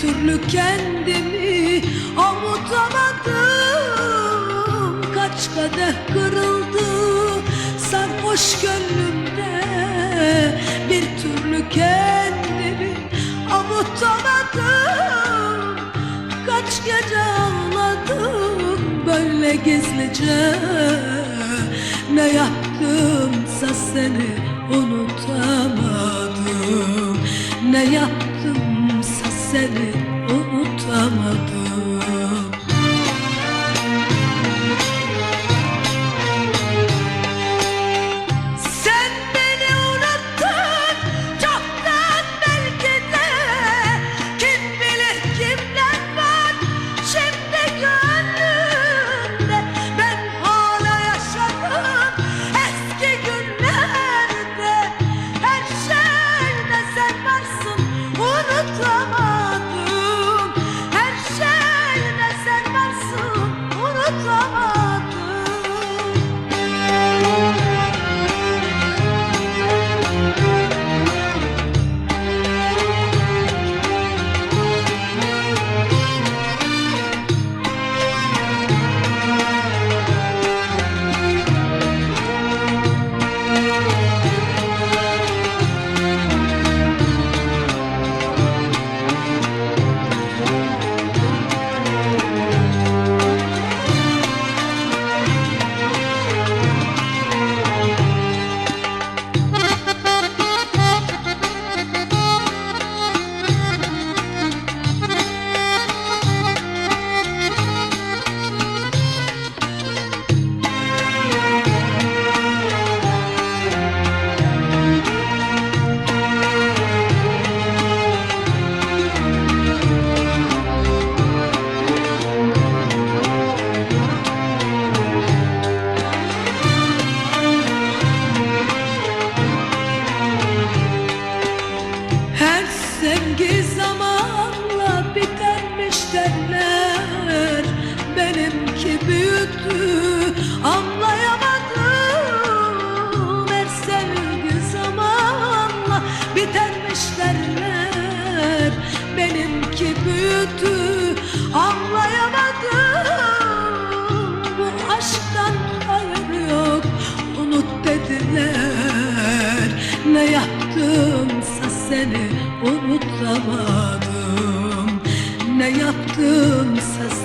türlü kendimi avutamadım Kaç kadeh kırıldı sarhoş gönlümde Bir türlü kendimi avutamadım Kaç gece ağladım böyle gizlice Ne yaptımsa seni unutamadım yaptımsa büyüktü anlayamadım Her sevgi zamanla. Bitermiş Benimki büyüdü anlayamadım. Bu aşktan hayır yok unut dediler. Ne yaptımsa seni unutamadım Ne yaptımsa